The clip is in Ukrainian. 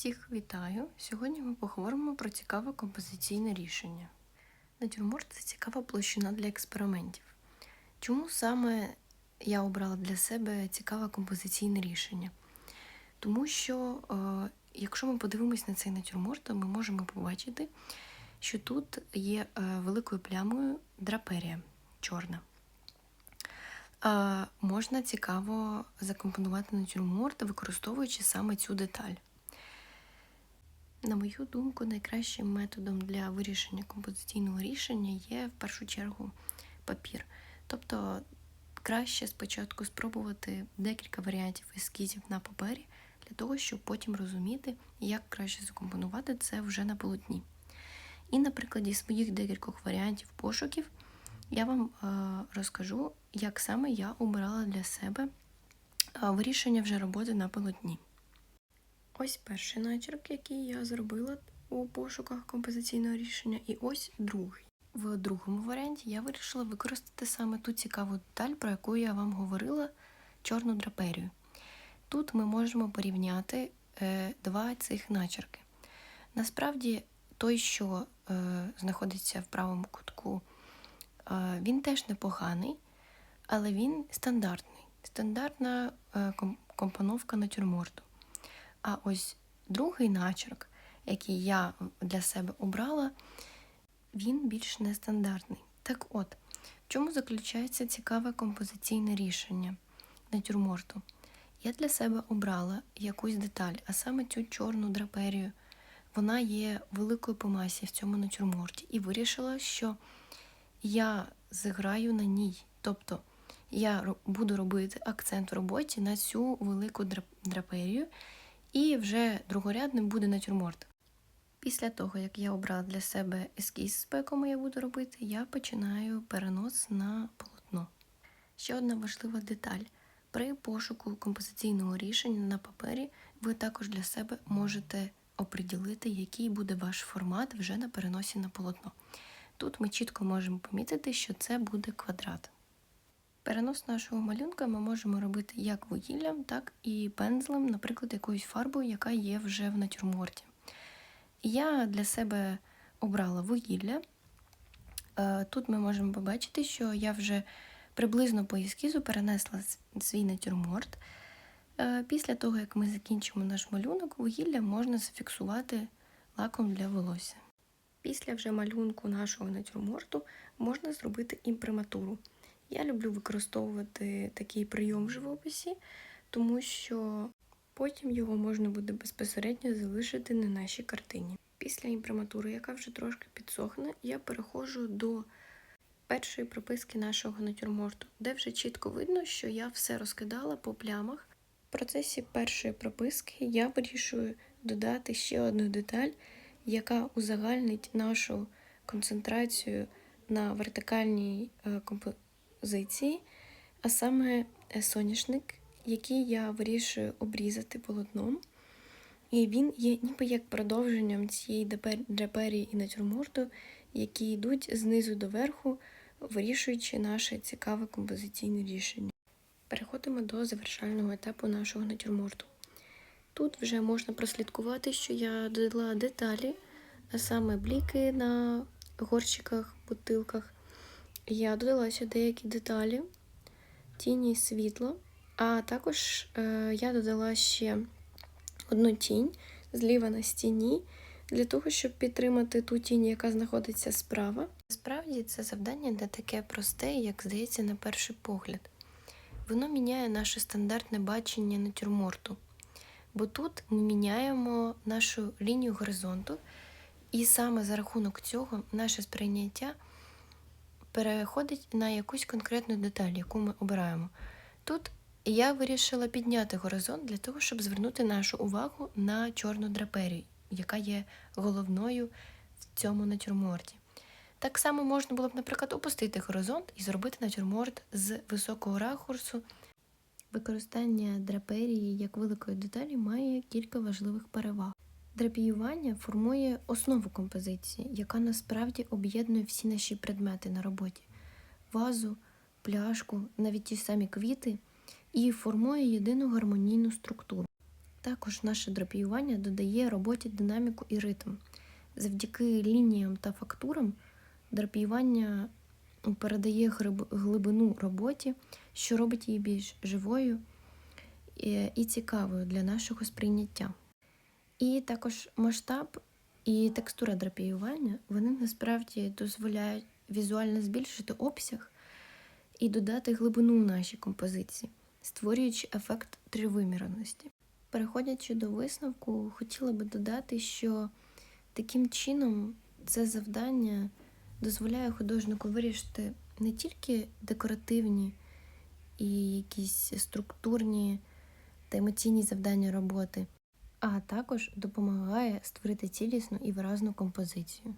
Всіх вітаю! Сьогодні ми поговоримо про цікаве композиційне рішення. Натюрморт це цікава площина для експериментів. Чому саме я обрала для себе цікаве композиційне рішення? Тому що, е, якщо ми подивимось на цей натюрморт, то ми можемо побачити, що тут є е, великою плямою драперія чорна. Е, можна цікаво закомпонувати натюрморт, використовуючи саме цю деталь. На мою думку, найкращим методом для вирішення композиційного рішення є в першу чергу папір. Тобто краще спочатку спробувати декілька варіантів ескізів на папері, для того, щоб потім розуміти, як краще закомпонувати це вже на полотні. І на прикладі своїх декількох варіантів пошуків я вам е, розкажу, як саме я обирала для себе е, вирішення вже роботи на полотні. Ось перший начерк, який я зробила у пошуках композиційного рішення, і ось другий. В другому варіанті я вирішила використати саме ту цікаву деталь, про яку я вам говорила, чорну драперію. Тут ми можемо порівняти е, два цих начерки. Насправді, той, що е, знаходиться в правому кутку, е, він теж непоганий, але він стандартний. Стандартна е, компоновка натюрморту. А ось другий начерк, який я для себе обрала, він більш нестандартний. Так от, в чому заключається цікаве композиційне рішення натюрморту? Я для себе обрала якусь деталь, а саме цю чорну драперію. Вона є великою по масі в цьому натюрморті, і вирішила, що я зіграю на ній. Тобто я буду робити акцент в роботі на цю велику драперію. І вже другорядним буде натюрморт. Після того, як я обрала для себе ескіз, з якому я буду робити, я починаю перенос на полотно. Ще одна важлива деталь. При пошуку композиційного рішення на папері ви також для себе можете оприділити, який буде ваш формат вже на переносі на полотно. Тут ми чітко можемо помітити, що це буде квадрат. Перенос нашого малюнка ми можемо робити як вугіллям, так і пензлем, наприклад, якоюсь фарбою, яка є вже в натюрморті. Я для себе обрала вугілля. Е, тут ми можемо побачити, що я вже приблизно по ескізу перенесла свій натюрморт. Е, після того, як ми закінчимо наш малюнок, вугілля можна зафіксувати лаком для волосся. Після вже малюнку нашого натюрморту можна зробити імприматуру. Я люблю використовувати такий прийом в живописі, тому що потім його можна буде безпосередньо залишити на нашій картині. Після імприматури, яка вже трошки підсохне, я переходжу до першої прописки нашого натюрморту, де вже чітко видно, що я все розкидала по плямах. В процесі першої прописки я вирішую додати ще одну деталь, яка узагальнить нашу концентрацію на вертикальній композиції композиції, а саме е, соняшник, який я вирішую обрізати полотном. І він є ніби як продовженням цієї драперії і натюрморту, які йдуть знизу до верху, вирішуючи наше цікаве композиційне рішення. Переходимо до завершального етапу нашого натюрморту. Тут вже можна прослідкувати, що я додала деталі, а саме бліки на горщиках, бутилках, я додала ще деякі деталі, тіні і світло, а також е, я додала ще одну тінь зліва на стіні, для того, щоб підтримати ту тінь, яка знаходиться справа. Насправді це завдання не таке просте, як здається, на перший погляд. Воно міняє наше стандартне бачення натюрморту. Бо тут ми міняємо нашу лінію горизонту, і саме за рахунок цього наше сприйняття переходить на якусь конкретну деталь, яку ми обираємо. Тут я вирішила підняти горизонт для того, щоб звернути нашу увагу на чорну драперію, яка є головною в цьому натюрморті. Так само можна було б, наприклад, опустити горизонт і зробити натюрморт з високого ракурсу. Використання драперії як великої деталі має кілька важливих переваг. Драпіювання формує основу композиції, яка насправді об'єднує всі наші предмети на роботі вазу, пляшку, навіть ті самі квіти, і формує єдину гармонійну структуру. Також наше драпіювання додає роботі динаміку і ритм. Завдяки лініям та фактурам драпіювання передає глибину роботі, що робить її більш живою і- і цікавою для нашого сприйняття. І також масштаб і текстура драпіювання вони насправді дозволяють візуально збільшити обсяг і додати глибину у нашій композиції, створюючи ефект тривимірності. Переходячи до висновку, хотіла би додати, що таким чином це завдання дозволяє художнику вирішити не тільки декоративні і якісь структурні та емоційні завдання роботи, а також допомагає створити цілісну і виразну композицію.